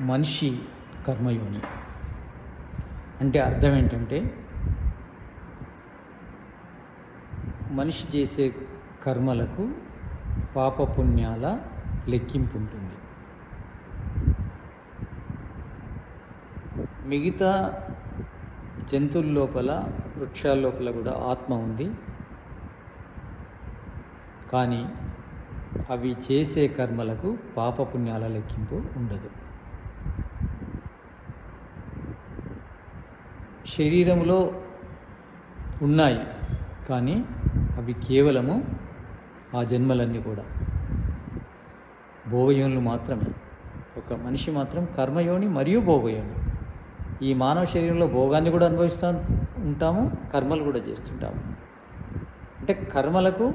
మనిషి కర్మయోని. అంటే అర్థం ఏంటంటే మనిషి చేసే కర్మలకు పాపపుణ్యాల లెక్కింపు ఉంటుంది. మిగతా జంతువుల లోపల వృక్షాల లోపల కూడా ఆత్మ ఉంది. కానీ అవి చేసే కర్మలకు పాపపుణ్యాల లెక్కింపు ఉండదు. శరీరంలో ఉన్నాయి కానీ అవి కేవలము ఆ జన్మలన్నీ కూడా. భోగయోనులు మాత్రమే. ఒక మనిషి మాత్రం కర్మయోని మరియు భోగయోని. ఈ మానవ శరీరంలో భోగాన్ని కూడా అనుభవిస్తూ ఉంటాము కర్మలు కూడా చేస్తుంటాము. అంటే కర్మలకు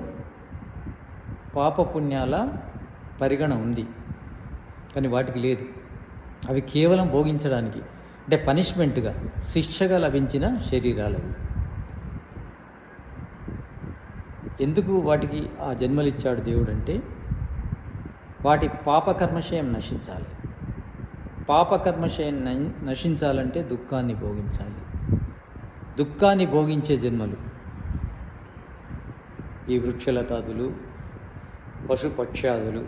పాపపుణ్యాల పరిగణ ఉంది కానీ వాటికి లేదు. అవి కేవలం భోగించడానికి. అంటే పనిష్మెంట్గా శిక్షగా లభించిన శరీరాలవి. ఎందుకు వాటికి ఆ జన్మలిచ్చాడు దేవుడు అంటే వాటి పాపకర్మశయం నశించాలి. పాపకర్మశయం నశించాలంటే దుఃఖాన్ని భోగించాలి. దుఃఖాన్ని భోగించే జన్మలు. ఈ వృక్షలతాదులు పశుపక్ష్యాదులు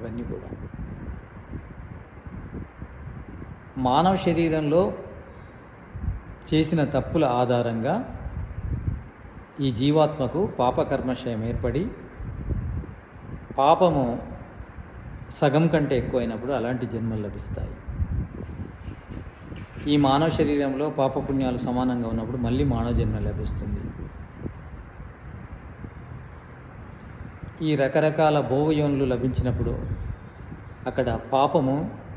ఇవన్నీ కూడా. మానవ శరీరంలో చేసిన తప్పుల ఆధారంగా ఈ జీవాత్మకు పాపకర్మశయం ఏర్పడి పాపము సగం కంటే ఎక్కువైనప్పుడు అలాంటి జన్మలు లభిస్తాయి. ఈ మానవ శరీరంలో పాపపుణ్యాలు సమానంగా ఉన్నప్పుడు మళ్ళీ మానవ జన్మ లభిస్తుంది. ఈ రకరకాల భోగయోనులు లభించినప్పుడు అక్కడ పాపము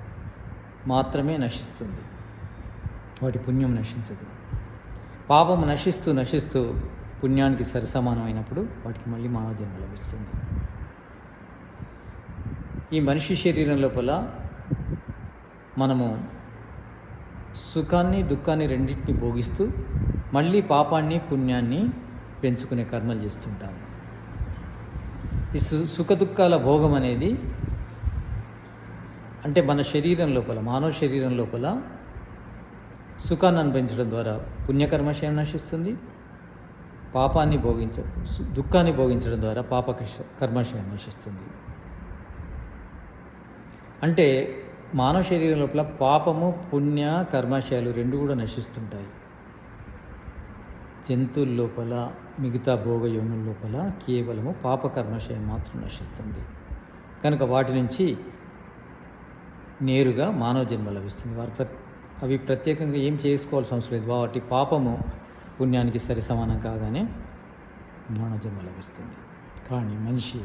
మాత్రమే నశిస్తుంది. వాటి పుణ్యం నశించదు. పాపం నశిస్తూ నశిస్తూ పుణ్యానికి సరిసమానమైనప్పుడు వాటికి మళ్ళీ మానవ జన్మ లభిస్తుంది. ఈ మనిషి శరీరం లోపల మనము సుఖాన్ని దుఃఖాన్ని రెండింటిని భోగిస్తూ మళ్ళీ పాపాన్ని పుణ్యాన్ని పెంచుకునే కర్మలు చేస్తుంటాము. ఈ సు సుఖ దుఃఖాల భోగం అనేది అంటే మన శరీరం లోపల మానవ శరీరం లోపల సుఖాన్ని అనుభవించడం ద్వారా పుణ్యకర్మశయం నశిస్తుంది. పాపాన్ని భోగించ దుఃఖాన్ని భోగించడం ద్వారా పాప కర్మశయం నశిస్తుంది. అంటే మానవ శరీరం లోపల పాపము పుణ్య కర్మశయాలు రెండు కూడా నశిస్తుంటాయి. జంతువుల లోపల మిగతా భోగ యోనుల లోపల కేవలము పాప కర్మాశయం మాత్రం నశిస్తుంది. కనుక వాటి నుంచి నేరుగా మానవ జన్మ లభిస్తుంది. వారు ప్ర అవి ప్రత్యేకంగా ఏం చేసుకోవాల్సిన అవసరం లేదు. వాటి పాపము పుణ్యానికి సరి సమానం కాగానే మానవ జన్మ లభిస్తుంది. కానీ మనిషి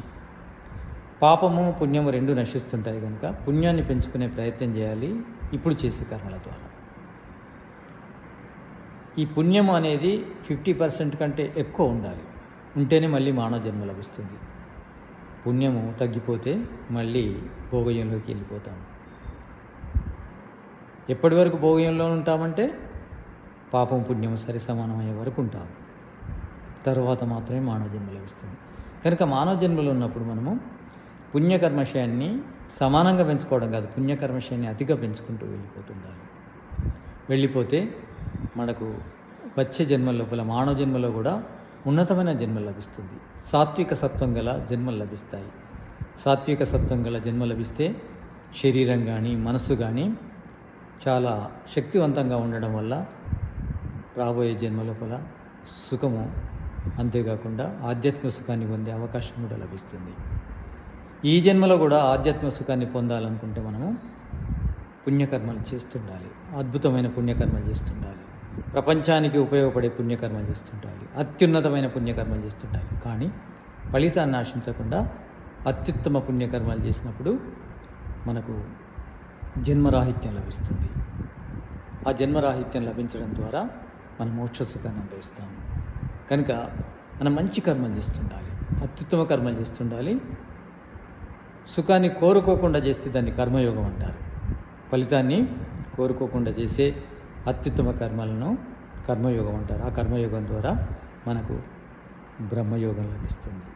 పాపము పుణ్యము రెండు నశిస్తుంటాయి కనుక పుణ్యాన్ని పెంచుకునే ప్రయత్నం చేయాలి. ఇప్పుడు చేసే కర్మల ద్వారా. ఈ పుణ్యము అనేది ఫిఫ్టీ పర్సెంట్ కంటే ఎక్కువ ఉండాలి. ఉంటేనే మళ్ళీ మానవ జన్మ లభిస్తుంది. పుణ్యము తగ్గిపోతే మళ్ళీ భోగయంలోకి వెళ్ళిపోతాము. ఎప్పటి వరకు భోగ్యంలో ఉంటామంటే పాపం పుణ్యం సరి సమానమయ్యే వరకు ఉంటాము తర్వాత మాత్రమే మానవ జన్మ లభిస్తుంది. కనుక మానవ జన్మలో ఉన్నప్పుడు మనము పుణ్యకర్మశయాన్ని సమానంగా పెంచుకోవడం కాదు పుణ్యకర్మశయాన్ని అతిగా పెంచుకుంటూ వెళ్ళిపోతుండాలి. వెళ్ళిపోతే మనకు వచ్చే జన్మ లోపల మానవ జన్మలో కూడా ఉన్నతమైన జన్మ లభిస్తుంది. సాత్విక సత్వం గల జన్మలు లభిస్తాయి. సాత్విక సత్వం గల జన్మ లభిస్తే శరీరం కానీ మనస్సు కానీ చాలా శక్తివంతంగా ఉండడం వల్ల రాబోయే జన్మ లోపల సుఖము అంతేకాకుండా ఆధ్యాత్మిక సుఖాన్ని పొందే అవకాశం కూడా లభిస్తుంది. ఈ జన్మలో కూడా ఆధ్యాత్మిక సుఖాన్ని పొందాలనుకుంటే మనము పుణ్యకర్మలు చేస్తుండాలి. అద్భుతమైన పుణ్యకర్మలు చేస్తుండాలి. ప్రపంచానికి ఉపయోగపడే పుణ్యకర్మలు చేస్తుండాలి. అత్యున్నతమైన పుణ్యకర్మలు చేస్తుండాలి. కానీ ఫలితాన్ని ఆశించకుండా అత్యుత్తమ పుణ్యకర్మలు చేసినప్పుడు మనకు జన్మరాహిత్యం లభిస్తుంది. ఆ జన్మరాహిత్యం లభించడం ద్వారా మనం మోక్షసుఖాన్ని అనుభవిస్తాము కనుక మనం మంచి కర్మలు చేస్తుండాలి. అత్యుత్తమ కర్మలు చేస్తుండాలి. సుఖాన్ని కోరుకోకుండా చేస్తే దాన్ని కర్మయోగం అంటారు. ఫలితాన్ని కోరుకోకుండా చేసే అత్యుత్తమ కర్మలను కర్మయోగం అంటారు. ఆ కర్మయోగం ద్వారా మనకు బ్రహ్మయోగం లభిస్తుంది.